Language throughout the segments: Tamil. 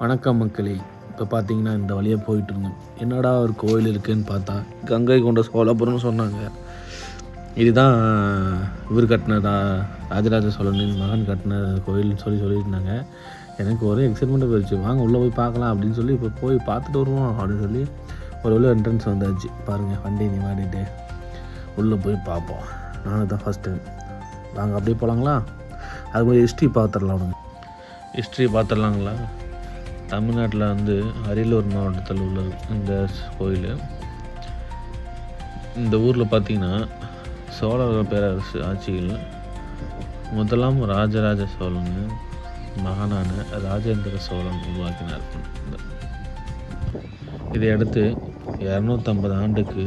வணக்கம் மக்களே. இப்போ பார்த்தீங்கன்னா இந்த வழியாக போயிட்டு இருந்தோம் என்னடா ஒரு கோயில் இருக்குன்னு பார்த்தா கங்கை கொண்ட சோழபுரம்னு சொன்னாங்க. இதுதான் இவர் கட்டினதா ராஜராஜ சோழனின் மகன் கட்டின கோயில்னு சொல்லி சொல்லியிருந்தாங்க. எனக்கு ஒரே எக்ஸைட்மெண்ட்டாக போயிடுச்சு. வாங்க உள்ளே போய் பார்க்கலாம் அப்படின்னு சொல்லி இப்போ போய் பார்த்துட்டு வருவோம் அப்படின்னு சொல்லி ஒரு உள்ள என்ட்ரன்ஸ் வந்தாச்சு. பாருங்கள் வண்டி நீ மாட்டிட்டு உள்ளே போய் பார்ப்போம். நானும் தான் ஃபஸ்ட் டைம் வாங்க அப்படியே போகலாங்களா அது மாதிரி ஹிஸ்ட்ரி பார்த்துடலாம். அவனுங்க ஹிஸ்ட்ரி பார்த்துடலாங்களா? தமிழ்நாட்டில் வந்து அரியலூர் மாவட்டத்தில் உள்ள இந்த கோயில் இந்த ஊரில் பார்த்தீங்கன்னா சோழர்கள் பேரரசு ஆட்சியில் முதலாம் ராஜராஜ சோழன் மகனான ராஜேந்திர சோழன் உருவாக்கினார். இதையடுத்து இரநூத்தம்பது ஆண்டுக்கு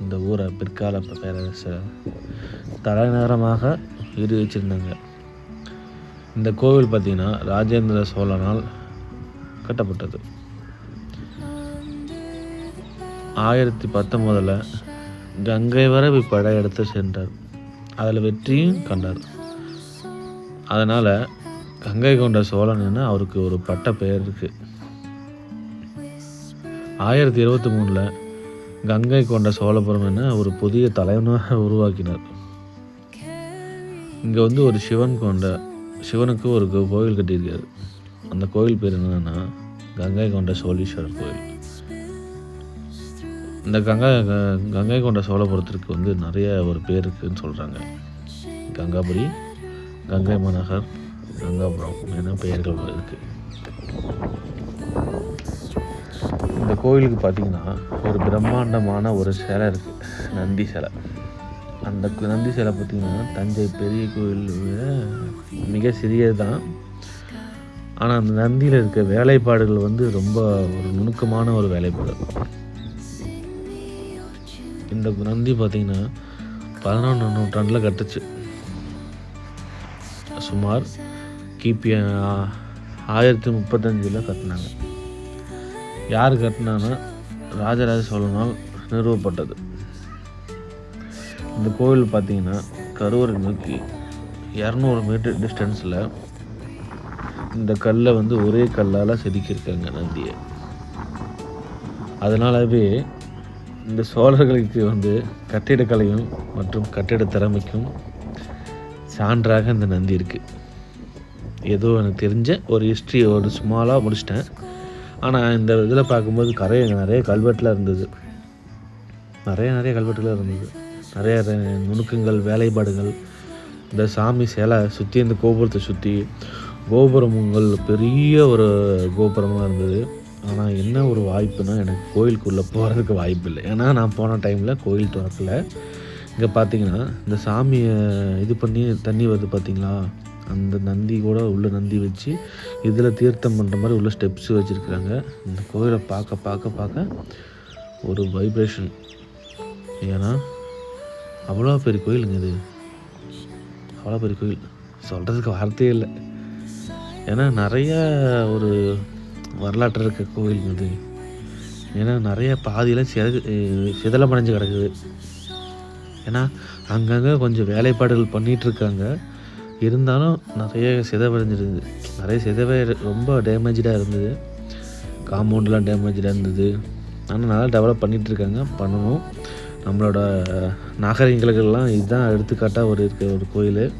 இந்த ஊரை பிற்கால பேரரசர் தலைநகரமாக இரு வச்சிருந்தாங்க இந்த கோவில் பார்த்திங்கன்னா ராஜேந்திர சோழனால் கட்டப்பட்டது. ஆயிரத்தி பத்தொம்போதில் கங்கை வரை போய் படையெடுத்து சென்றார். அதில் வெற்றியும் கண்டார். அதனால் கங்கை கொண்ட சோழன்னு அவருக்கு ஒரு பட்ட பெயர் இருக்குது ஆயிரத்தி இருபத்தி மூணில் கங்கை கொண்ட சோழபுரம் என ஒரு புதிய தலைவனாக உருவாக்கினார். இங்கே வந்து ஒரு சிவன் கொண்ட சிவனுக்கு ஒரு கோவில் கட்டியிருக்காரு. அந்த கோவில் பேர் என்னென்னா கங்கை கொண்ட சோழீஸ்வரர் கோவில் இந்த கங்கை கங்கை கொண்ட சோழபுரத்திற்கு வந்து நிறைய ஒரு பேர் இருக்குதுன்னு சொல்கிறாங்க கங்காபுரி கங்கை மாநகர் கங்காபுரம் என பெயர்கள் இருக்குது இந்த கோயிலுக்கு பார்த்தீங்கன்னா ஒரு பிரம்மாண்டமான ஒரு சிலை இருக்குது நந்தி சிலை. அந்த நந்தி சிலை பார்த்திங்கன்னா தஞ்சை பெரிய கோயில் விட மிக சிறியது தான் ஆனால் அந்த நந்தியில் இருக்க வேலைப்பாடுகள் வந்து ரொம்ப ஒரு நுணுக்கமான ஒரு வேலைப்பாடு. இந்த நந்தி பார்த்திங்கன்னா பதினொன்று நூற்றாண்டில் கட்டுச்சு. சுமார் கிபி ஆயிரத்தி முப்பத்தஞ்சில் கட்டினாங்க. யார் கட்டினான்னா ராஜராஜ சோழனால் நிறுவப்பட்டது. இந்த கோவில் பார்த்திங்கன்னா கரூரை நோக்கி இரநூறு மீட்டர் டிஸ்டன்ஸில் இந்த கல்லை வந்து ஒரே கல்லால் செதுக்கியிருக்காங்க நந்தியை. அதனாலவே இந்த சோழர்களுக்கு வந்து கட்டிடக்கலையும் மற்றும் கட்டிட திறமைக்கும் சான்றாக இந்த நந்தி இருக்குது ஏதோ எனக்கு தெரிஞ்ச ஒரு ஹிஸ்ட்ரி ஒரு சுமாலாக முடிச்சிட்டேன். ஆனால் இந்த இதில் பார்க்கும்போது கரைய நிறைய கல்வெட்டில் இருந்தது. நிறைய நிறைய கல்வெட்டுகள் இருந்தது. நிறைய நுணுக்கங்கள் வேலைப்பாடுகள். இந்த சாமி சேலை சுற்றி இந்த கோபுரத்தை சுற்றி கோபுரங்கள் பெரிய ஒரு கோபுரமாக இருந்தது. ஆனால் என்ன ஒரு வாய்ப்புனா எனக்கு கோயிலுக்குள்ளே போகிறதுக்கு வாய்ப்பு இல்லை. ஏன்னா நான் போன டைமில் கோயில் திறக்கல. இங்கே பார்த்தீங்கன்னா இந்த சாமியை இது பண்ணி தண்ணி வருது பார்த்தீங்களா அந்த நந்தி கூட உள்ள நந்தி வச்சு இதில் தீர்த்தம் பண்ணுற மாதிரி உள்ள ஸ்டெப்ஸ் வச்சுருக்குறாங்க. இந்த கோயிலை பார்க்க பார்க்க பார்க்க ஒரு வைப்ரேஷன் ஏன்னா அவ்வளோ பெரிய கோயிலுங்க இது. அவ்வளோ பெரிய கோயில். சொல்கிறதுக்கு வார்த்தையே இல்லை. ஏன்னா நிறையா ஒரு வரலாற்று இருக்க கோவில் இது. ஏன்னா நிறைய பாதியில் சித சிதலமடைஞ்சு கிடக்குது. ஏன்னா அங்கங்கே கொஞ்சம் வேலைப்பாடுகள் பண்ணிகிட்டு இருக்காங்க. இருந்தாலும் நிறைய சிதவடைஞ்சிருது நிறைய சிதவே ரொம்ப டேமேஜாக இருந்தது. காம்பவுண்ட்லாம் டேமேஜாக இருந்தது. ஆனால் நல்லா டெவலப் பண்ணிகிட்டு இருக்காங்க. பண்ணணும். நம்மளோட நாகரிகங்களுக்கெல்லாம் இதுதான் எடுத்துக்காட்டாக ஒரு இருக்க ஒரு கோயில்.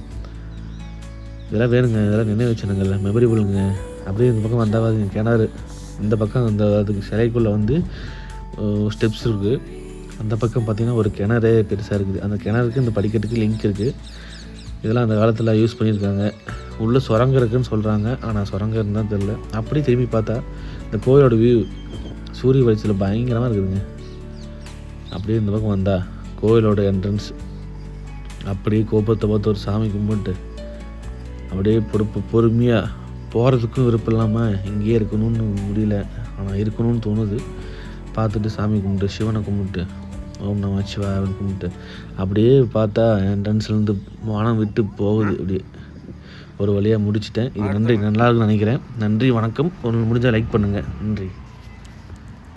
இதெல்லாம் வேணுங்க இதெல்லாம் நினைவு வச்சுனுங்கல்ல மெமரிபிளுங்க அப்படியே இந்த பக்கம் வந்தால் கிணறு. இந்த பக்கம் அந்த அதுக்கு சிலைக்குள்ளே வந்து ஸ்டெப்ஸ் இருக்குது அந்த பக்கம் பார்த்திங்கன்னா ஒரு கிணறு பெருசாக இருக்குது. அந்த கிணறுக்கு இந்த படிக்கட்டுக்கு லிங்க் இருக்குது இதெல்லாம் அந்த காலத்தில் யூஸ் பண்ணியிருக்காங்க. உள்ளே சுரங்கம் இருக்குதுன்னு சொல்கிறாங்க ஆனால் சுரங்கம் இருந்தால் தெரில அப்படி திரும்பி பார்த்தா இந்த கோயிலோட வியூ சூரிய வெளிச்சத்தில் பயங்கரமாக இருக்குதுங்க. அப்படியே இந்த பக்கம் வந்தா கோயிலோட என்ட்ரன்ஸ் அப்படியே கோபத்தை பார்த்து ஒரு சாமி கும்பிட்டு அப்படியே பொறுப்பு பொறுமையாக போகிறதுக்கும் விருப்பம் இல்லாமல் இங்கேயே இருக்கணும்னு முடியல. ஆனால் இருக்கணும்னு தோணுது. பார்த்துட்டு சாமி கும்பிட்டு சிவனை கும்பிட்டு ஓம் நம சிவாயன் கும்பிட்டு அப்படியே பார்த்தா என்ட்ரன்ஸ்லேருந்து வானம் விட்டு போகுது. அப்படியே ஒரு வழியாக முடிச்சிட்டேன். இது நன்றி நல்லா இருக்குன்னு நினைக்கிறேன். நன்றி வணக்கம். ஒரு முடிஞ்சால் லைக் பண்ணுங்கள் நன்றி.